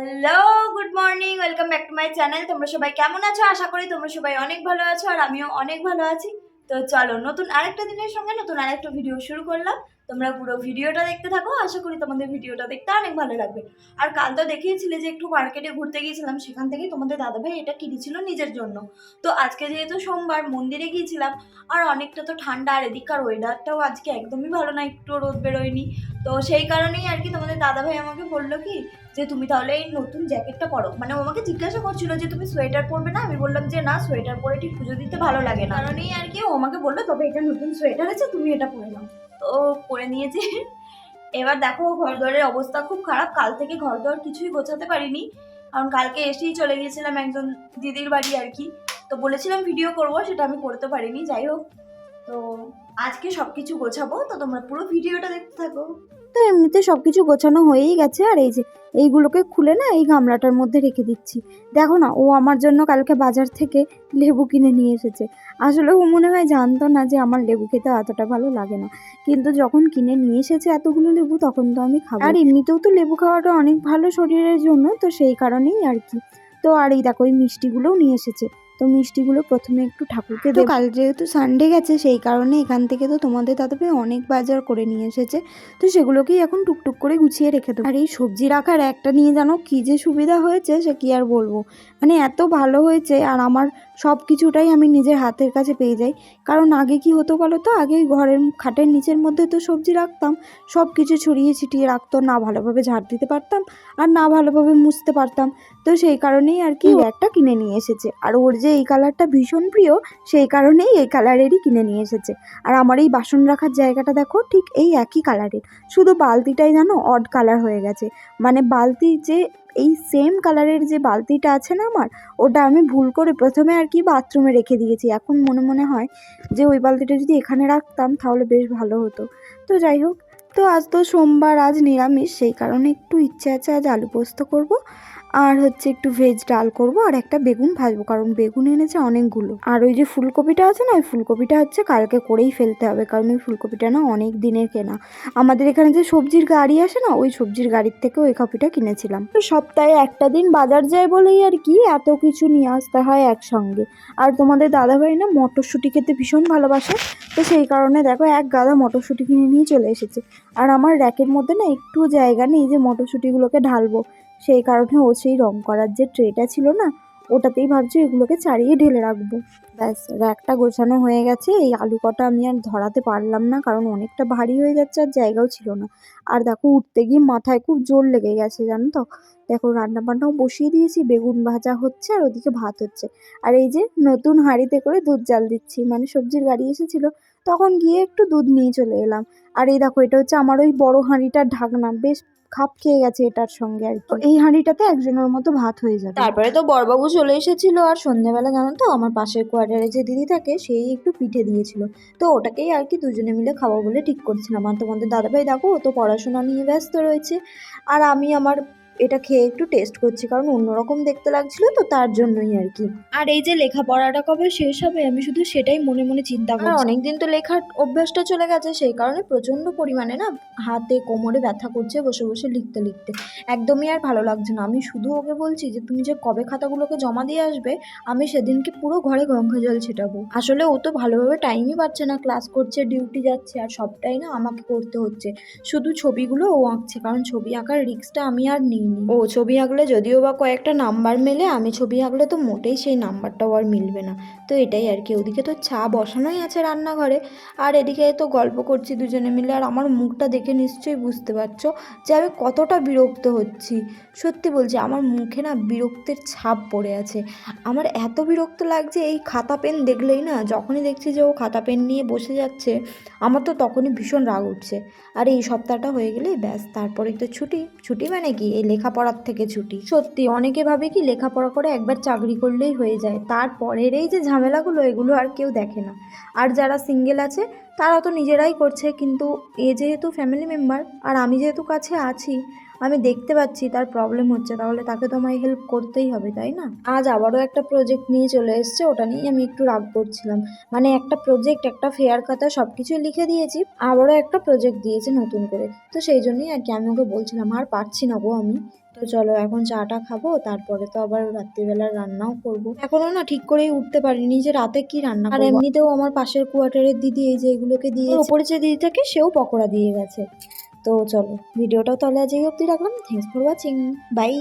Hello good morning welcome back to my channel তোমরা সবাই কেমন আছো? আশা করি তোমরা সবাই অনেক ভালো আছো, আর আমিও অনেক ভালো আছি। তো চলো, নতুন আরেকটা দিনের সঙ্গে নতুন আরেকটা ভিডিও শুরু করলাম। তোমরা পুরো ভিডিওটা দেখতে থাকো, আশা করি তোমাদের ভিডিওটা দেখতে অনেক ভালো লাগবে। আর কাল তো দেখিয়েছিলে যে একটু মার্কেটে ঘুরতে গিয়েছিলাম, সেখান থেকে তোমাদের দাদাভাই এটা কিনেছিল নিজের জন্য। তো আজকে যেহেতু সোমবার, মন্দিরে গিয়েছিলাম, আর অনেকটা তো ঠান্ডা, আর এদিককার ওয়েদারটাও আজকে একদমই ভালো না, একটু রোদ বেরোয়নি। তো সেই কারণেই আর কি তোমাদের দাদাভাই আমাকে বলল কি, যে তুমি তাহলে এই নতুন জ্যাকেটটা পরো। মানে আমাকে জিজ্ঞাসা করছিল যে তুমি সোয়েটার পরবে না? আমি বললাম যে না সোয়েটার পরে ঠিক পুজো দিতে ভালো লাগে না। কারণেই আর কি ও আমাকে বলল, তবে এটা নতুন সোয়েটার আছে, তুমি এটা পরে নাও। তো করে নিয়েছি। এবার দেখো ঘর দরের অবস্থা খুব খারাপ। কাল থেকে ঘর দর কিছুই গোছাতে পারিনি। কারণ কালকে এসেই চলে গিয়েছিলাম একজন দিদির বাড়ি আর কি। তো বলেছিলাম ভিডিও করব, সেটা আমি করতে পারিনি। যাই হোক, তো আজকে সব কিছু গোছাবো। তো তোমরা পুরো ভিডিওটা দেখতে থাকো। তো এমনিতে সব কিছু গোছানো হয়েই গেছে আর এই যে এইগুলোকে খুলে না এই গামলাটার মধ্যে রেখে দিচ্ছি। দেখো না, ও আমার জন্য কালকে বাজার থেকে লেবু কিনে নিয়ে এসেছে। আসলে ও মনে হয় জানতো না যে আমার লেবু খেতে এতটা ভালো লাগে না। কিন্তু যখন কিনে নিয়ে এসেছে এতগুলো লেবু, তখন তো আমি খাব। আর এমনিতেও তো লেবু খাওয়াটা অনেক ভালো শরীরের জন্য, তো সেই কারণেই আর কি। তো আর এই দেখো, এই মিষ্টিগুলোও নিয়ে এসেছে। তো মিষ্টিগুলো প্রথমে একটু ঠাকুরকে তো কাল যেহেতু সানডে গেছে সেই কারণে এখান থেকে তো তোমাদের তাদের অনেক বাজার করে নিয়ে এসেছে। তো সেগুলোকেই এখন টুকটুক করে গুছিয়ে রেখে দেবো। আর এই সবজি রাখার একটা নিয়ে জানো কী যে সুবিধা হয়েছে সে কি আর বলব? মানে এত ভালো হয়েছে আর আমার সব কিছুটাই আমি নিজের হাতের কাছে পেয়ে যাই। কারণ আগে কি হতো বলো তো? আগে ঘরের খাটের নিচের মধ্যে তো সবজি রাখতাম। সব কিছু ছড়িয়ে ছিটিয়ে রাখতো না ভালোভাবে ঝাড় দিতে পারতাম আর না ভালোভাবে মুছতে পারতাম। তো সেই কারণেই আর কি একটা কিনে নিয়ে এসেছে। আর ওর যে এই কালারটা ভীষণ প্রিয় সেই কারণেই এই কালারেরই কিনে নিয়ে এসেছে। আর আমার এই বাসন রাখার জায়গাটা দেখো ঠিক এই একই কালারের। শুধু বালতিটাই জানো অড কালার হয়ে গেছে। মানে বালতি যে এই সেম কালারের যে বালতিটা আছে না আমার, ওটা আমি ভুল করে প্রথমে আর কি বাথরুমে রেখে দিয়েছি। এখন মনে মনে হয় যে ওই বালতিটা যদি এখানে রাখতাম তাহলে বেশ ভালো হতো। তো যাই হোক, তো আজ তো সোমবার, আজ নিরামিষ, সেই কারণে একটু ইচ্ছে আছে আজ আলু পোস্ত করব। আর হচ্ছে একটু ভেজ ডাল করব আর একটা বেগুন ভাজবো, কারণ বেগুন এনেছে অনেকগুলো। আর ওই যে ফুলকপিটা আছে না, ওই ফুলকপিটা হচ্ছে কালকে করেই ফেলতে হবে, কারণ ওই ফুলকপিটা না অনেক দিনের কেনা। আমাদের এখানে যে সবজির গাড়ি আসে না, ওই সবজির গাড়ির থেকে ওই কপিটা কিনেছিলাম। তো সপ্তাহে একটা দিন বাজার যায় বলেই আর কি এত কিছু নিয়ে আসতে হয় একসঙ্গে। আর তোমাদের দাদাভাই না মটরশুঁটি খেতে ভীষণ ভালোবাসে, তো সেই কারণে দেখো এক গাদা মটরশুঁটি কিনে নিয়ে চলে এসেছে। আর আমার র্যাকের মধ্যে না একটু জায়গা নেই যে মটরশুঁটিগুলোকে ঢালবো। সেই কারণে ও সেই রং করার যে ট্রেটা ছিল না, ওটাতেই ভাবছি এগুলোকে চারিয়ে ঢেলে রাখব। ব্যাস, র্যাকটা গোছানো হয়ে গেছে। এই আলু কটা আমি আর ধরাতে পারলাম না, কারণ অনেকটা ভারী হয়ে যাচ্ছে আর জায়গাও ছিল না। আর দেখো, উঠতে গিয়ে মাথায় খুব জোর লেগে গেছে, জানো তো? দেখো রান্না বান্নাও বসিয়ে দিয়েছি, বেগুন ভাজা হচ্ছে আর ওদিকে ভাত হচ্ছে। আর এই যে নতুন হাঁড়িতে করে দুধ জাল দিচ্ছি মানে সবজির গাড়ি এসেছিল, তখন গিয়ে একটু দুধ নিয়ে চলে এলাম। আর এই দেখো, এটা হচ্ছে আমার ওই বড় হাঁড়িটার ঢাকনা। বেশ খাপ খেয়ে গেছে এটার সঙ্গে আর কি। এই হাঁড়িটাতে একজনের মতো ভাত হয়ে যাবে। তারপরে তো বড়বাবু চলে এসেছিল আর সন্ধ্যেবেলা জানো তো আমার পাশের কোয়ার্টারে যে দিদি থাকে সেই একটু পিঠে দিয়েছিল। তো ওটাকেই আর কি দুজনে মিলে খাব বলে ঠিক করছিলাম। আর তোমাদের দাদাভাই দেখো ও তো পড়াশোনা নিয়ে ব্যস্ত রয়েছে। আর আমি আমার এটা খেয়ে একটু টেস্ট করছি কারণ অন্যরকম দেখতে লাগছিল তো তার জন্যই আর কি। আর এই যে লেখাপড়াটা কবে শেষ হবে আমি শুধু সেটাই মনে মনে চিন্তা করি অনেকদিন তো লেখার অভ্যাসটা চলে গেছে সেই কারণে প্রচণ্ড পরিমাণে না হাতে কোমরে ব্যথা করছে বসে বসে লিখতে লিখতে। একদমই আর ভালো লাগছে না। আমি শুধু ওকে বলছি যে তুমি যে কবে খাতাগুলোকে জমা দিয়ে আসবে আমি সেদিনকে পুরো ঘরে গঙ্গা জল ছেটাবো। আসলে ও তো ভালোভাবে টাইমই পাচ্ছে না ক্লাস করছে ডিউটি যাচ্ছে আর সবটাই না আমাকে করতে হচ্ছে। শুধু ছবিগুলো ও আঁকছে কারণ ছবি আঁকার রিস্কটা আমি আর ও ছবি আঁকলে যদিও বা কয়েকটা নাম্বার মেলে, আমি ছবি আঁকলে তো মোটেই সেই নাম্বারটাও আর মিলবে না। তো এটাই আর কি, ওদিকে তো চা বসানোই আছে রান্নাঘরে। আর এদিকে তো গল্প করছি দুজনে মিলে, আর আমার মুখটা দেখে নিশ্চয়ই বুঝতে পারছ যে আমি কতটা বিরক্ত হচ্ছি। সত্যি বলছি, আমার মুখে না বিরক্তের ছাপ পড়ে আছে। আমার এত বিরক্ত লাগছে, এই খাতা পেন দেখলেই না, যখনই দেখছি যে ও খাতা পেন নিয়ে বসে যাচ্ছে, আমার তো তখনই ভীষণ রাগ উঠছে। আর এই সপ্তাহটা হয়ে গেলেই ব্যাস তারপরে তো ছুটি। ছুটি মানে কি? এই লেখাপড়ার থেকে ছুটি। সত্যি, অনেকে ভাবে কি লেখাপড়া করে একবার চাকরি করলেই হয়ে যায়। তারপরের এই যে ঝামেলাগুলো, এগুলো আর কেউ দেখে না। আর যারা সিঙ্গেল আছে, তারা তো নিজেরাই করছে, কিন্তু এ যেহেতু ফ্যামিলি মেম্বার আর আমি যেহেতু কাছে আছি আমি দেখতে পাচ্ছি তার প্রবলেম হচ্ছে তাহলে তাকে তো আমায় হেল্প করতেই হবে তাই না? আজ আবারও একটা প্রজেক্ট নিয়ে চলে এসছে ওটা নিয়ে আমি একটু রাগ করছিলাম। মানে একটা প্রজেক্ট একটা ফেয়ার কথা সব কিছুই লিখে দিয়েছি আবারও একটা প্রজেক্ট দিয়েছে নতুন করে। তো সেই জন্যই আর কি আমি ওকে বলছিলাম আর পারছি না গো আমি। তো চলো এখন চাটা খাব তারপরে তো আবার রাত্রিবেলা রান্নাও করব। এখনও না ঠিক করেই উঠতে পারিনি যে রাতে কি রান্না আর এমনিতেও আমার পাশের কোয়ার্টারের দিদি এই যে এগুলোকে দিয়ে ওপরে যে দিদি থাকে সেও পকোড়া দিয়ে গেছে। তো চলো ভিডিওটাও তাহলে আজকে অব্দি রাখলাম। Thanks for watching by